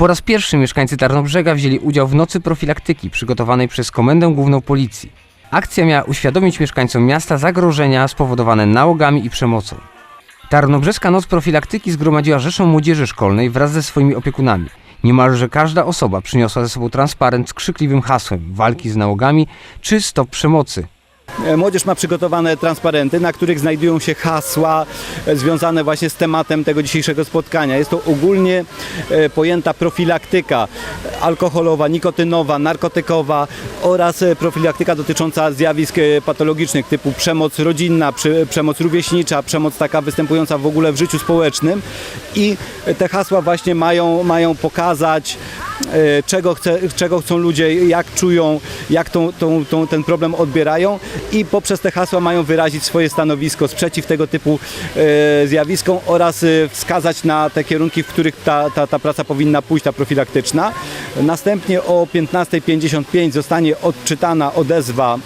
Po raz pierwszy mieszkańcy Tarnobrzega wzięli udział w nocy profilaktyki przygotowanej przez Komendę Główną Policji. Akcja miała uświadomić mieszkańcom miasta zagrożenia spowodowane nałogami i przemocą. Tarnobrzeska Noc Profilaktyki zgromadziła rzeszę młodzieży szkolnej wraz ze swoimi opiekunami. Niemalże każda osoba przyniosła ze sobą transparent z krzykliwym hasłem walki z nałogami czy stop przemocy. E, Młodzież ma przygotowane transparenty, na których znajdują się hasła e, związane właśnie z tematem tego dzisiejszego spotkania. Jest to ogólnie e, pojęta profilaktyka alkoholowa, nikotynowa, narkotykowa oraz profilaktyka dotycząca zjawisk patologicznych typu przemoc rodzinna, przemoc rówieśnicza, przemoc taka występująca w ogóle w życiu społecznym. I te hasła właśnie mają, mają pokazać czego, chce, czego chcą ludzie, jak czują, jak tą, tą, tą, ten problem odbierają i poprzez te hasła mają wyrazić swoje stanowisko, sprzeciw tego typu e, zjawiskom oraz e, wskazać na te kierunki, w których ta, ta, ta praca powinna pójść, ta profilaktyczna. Następnie o 15.55 zostanie odczytana odezwa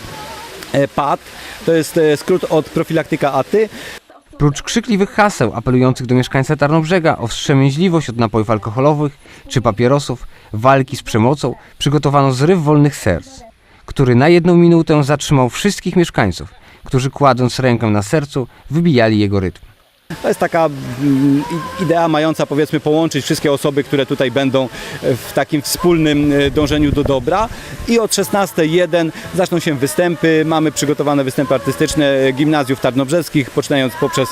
e, PAT, to jest e, skrót od profilaktyka ATY. Prócz krzykliwych haseł apelujących do mieszkańca Tarnobrzega o wstrzemięźliwość od napojów alkoholowych czy papierosów, walki z przemocą, przygotowano zryw wolnych serc, który na jedną minutę zatrzymał wszystkich mieszkańców, którzy kładąc rękę na sercu wybijali jego rytm. To jest taka mm, idea mająca powiedzmy połączyć wszystkie osoby, które tutaj będą e, w takim wspólnym e, dążeniu do dobra. I od 16.01 zaczną się występy. Mamy przygotowane występy artystyczne e, gimnazjów tarnobrzeskich, poczynając poprzez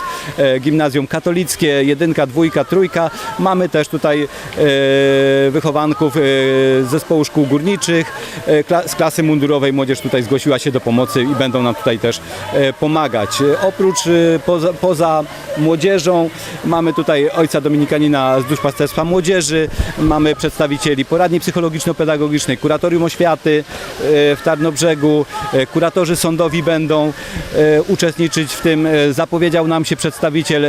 gimnazjum katolickie, jedynka, dwójka, trójka. Mamy też tutaj wychowanków zespołu szkół górniczych, z klasy mundurowej. Młodzież tutaj zgłosiła się do pomocy i będą nam tutaj też pomagać. Oprócz poza, poza młodzieżą mamy tutaj ojca dominikanina z duszpasterstwa młodzieży, mamy przedstawicieli poradni psychologiczno-pedagogicznej, kuratorium oświaty e, w Tarnobrzegu, e, kuratorzy sądowi będą e, uczestniczyć w tym. Zapowiedział nam się przedstawiciel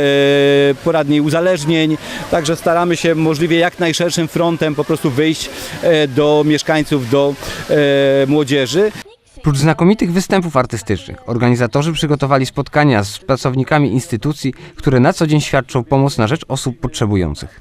poradni uzależnień, także staramy się możliwie jak najszerszym frontem po prostu wyjść do mieszkańców, do młodzieży. Prócz znakomitych występów artystycznych, organizatorzy przygotowali spotkania z pracownikami instytucji, które na co dzień świadczą pomoc na rzecz osób potrzebujących.